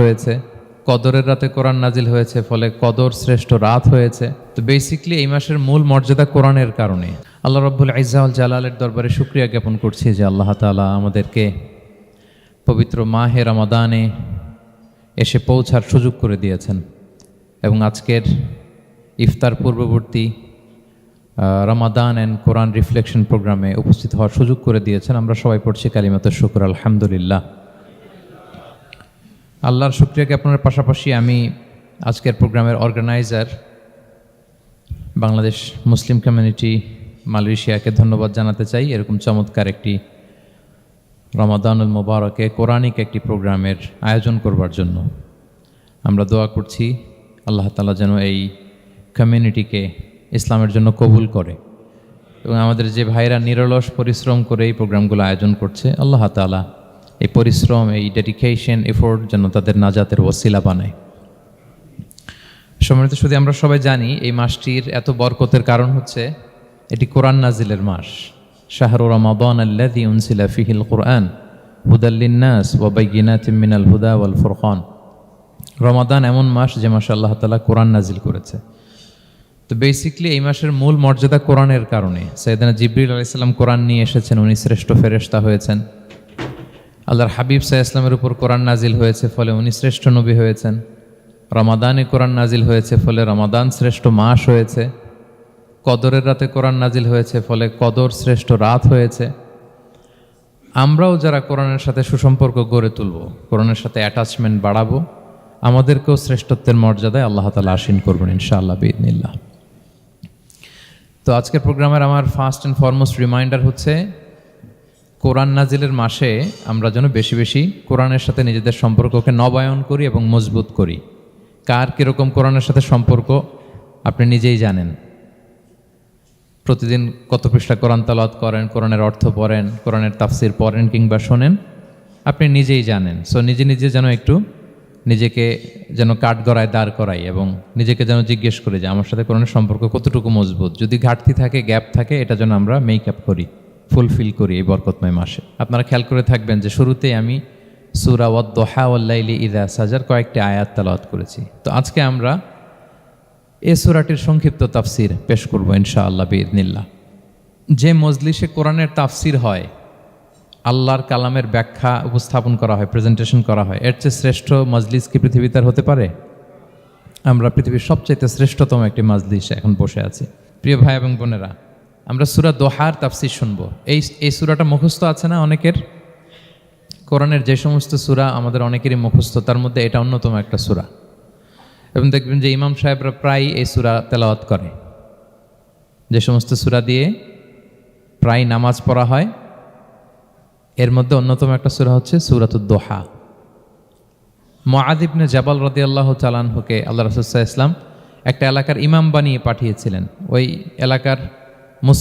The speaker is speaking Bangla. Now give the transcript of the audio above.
হয়েছে। কদরের রাতে কোরআন নাজিল হয়েছে, ফলে কদর শ্রেষ্ঠ রাত হয়েছে। তো বেসিকলি এই মাসের মূল মর্যাদা কোরআনের কারণে। আল্লাহ রব্বুল ইজাউল জালালের দরবারে শুক্রিয়া জ্ঞাপন করছি যে আল্লাহ তাআলা আমাদেরকে পবিত্র মাহে রমাদানে এসে পৌঁছার সুযোগ করে দিয়েছেন। এবং আজকের ইফতার পূর্ববর্তী রমাদান অ্যান্ড কোরআন রিফ্লেকশন প্রোগ্রামে উপস্থিত হওয়ার সুযোগ করে দিয়েছেন। আমরা সবাই পড়ছি কালিমাত শুক্র, আলহামদুলিল্লাহ। আল্লাহর শুক্রিয়া জ্ঞাপনের পাশাপাশি আমি আজকের প্রোগ্রামের অর্গানাইজার বাংলাদেশ মুসলিম কমিউনিটি মালয়েশিয়াকে ধন্যবাদ জানাতে চাই। এরকম চমৎকার একটি রমাদানুল মোবারকে কোরআনিক একটি প্রোগ্রামের আয়োজন করবার জন্য আমরা দোয়া করছি আল্লাহ তালা যেন এই কমিউনিটিকে ইসলামের জন্য কবুল করে এবং আমাদের যে ভাইরা নিরলস পরিশ্রম করে এই প্রোগ্রামগুলো আয়োজন করছে, আল্লাহ তালা এই পরিশ্রম, এই ডেডিকেশন এফোর্ট যেন তাদের নাজাতের ওসিলা বানায়। সম্মানিত শুধু আমরা সবাই জানি এই মাসটির এত বরকতের কারণ হচ্ছে এটি কোরআন নাজিলের মাস। শাহরু রমাদান ফিহিল কোরআন হুদাল্লিন নাস ওয়া বাইয়িনাতিম মিনাল হুদা ওয়াল ফুরকান। রমাদান এমন মাস যে মাসে আল্লাহ তাআলা কোরআন নাজিল করেছে। তো বেসিকলি এই মাসের মূল মর্যাদা কোরআনের কারণে। সৈয়দানা জিবরিল আলাইসাল্লাম কোরআন নিয়ে এসেছেন, উনি শ্রেষ্ঠ ফেরেশতা হয়েছেন। আল্লাহর হাবিব সাহা ইসলামের উপর কোরআন নাজিল হয়েছে ফলে উনি শ্রেষ্ঠ নবী হয়েছেন। রমাদানে কোরআন নাজিল হয়েছে ফলে রমাদান শ্রেষ্ঠ মাস হয়েছে। কদরের রাতে কোরআন নাজিল হয়েছে ফলে কদর শ্রেষ্ঠ রাত হয়েছে। আমরাও যারা কোরআনের সাথে সুসম্পর্ক গড়ে তুলব, কোরআনের সাথে অ্যাটাচমেন্ট বাড়াবো, আমাদেরকেও শ্রেষ্ঠত্বের মর্যাদায় আল্লাহ তালা আসীন করবেন ইনশাআল্লাহ বিদিনিল্লাহ তো আজকের প্রোগ্রামের আমার ফার্স্ট অ্যান্ড ফরমোস্ট রিমাইন্ডার হচ্ছে কোরআন নাজিলের মাসে আমরা যেন বেশি বেশি কোরআনের সাথে নিজেদের সম্পর্ককে নবায়ন করি এবং মজবুত করি। কার কীরকম কোরআনের সাথে সম্পর্ক, আপনি নিজেই জানেন। প্রতিদিন কত পৃষ্ঠা কোরআন তালাত করেন, কোরআনের অর্থ পড়েন, কোরআনের তাফসির পড়েন কিংবা শোনেন, আপনি নিজেই জানেন। সো নিজে নিজে যেন একটু নিজেকে যেন কাঠ গড়ায় দাঁড় করাই এবং নিজেকে যেন জিজ্ঞেস করি যে, আমার সাথে কোরআনের সম্পর্ক কতটুকু মজবুত? যদি ঘাটতি থাকে, গ্যাপ থাকে, এটা যেন আমরা মেক আপ করি। ফুলফিল করি এই বরকতময় মাসে। আপনারা খেয়াল করে থাকবেন যে শুরুতেই আমি সুরা ওয়াদ দোহা ওয়াল্লাইলি ইদা সাজার কয়েকটি আয়াত তালাওয়াত করেছি। তো আজকে আমরা এ সুরাটির সংক্ষিপ্ত তাফসির পেশ করব ইনশা আল্লাহ বিদনিল্লা যে মজলিসে কোরআনের তাফসির হয়, আল্লাহর কালামের ব্যাখ্যা উপস্থাপন করা হয় প্রেজেন্টেশন করা হয়, এর চেয়ে শ্রেষ্ঠ মজলিস কি পৃথিবীতে হতে পারে? আমরা পৃথিবীর সবচাইতে শ্রেষ্ঠতম একটি মজলিস এখন বসে আছি। প্রিয় ভাই এবং বোনেরা আমরা সুরা দোহার তাফসির শুনব। এই এই সুরাটা মুখস্থ আছে না অনেকের? কোরআনের যে সমস্ত সুরা আমাদের অনেকেরই মুখস্থ, তার মধ্যে এটা অন্যতম একটা সুরা। এবং দেখবেন যে ইমাম সাহেবরা প্রায় এই সুরা তেলাওয়াত করে। যে সমস্ত সুরা দিয়ে প্রায় নামাজ পড়া হয়। এর মধ্যে অন্যতম একটা সুরা হচ্ছে সুরাতুদ দোহা। মহাদিবনে জাবাল রদি আল্লাহ চালানহুকে আল্লাহ রসুল্লাহ ইসলাম একটা এলাকার ইমাম বানিয়ে পাঠিয়েছিলেন। ওই এলাকার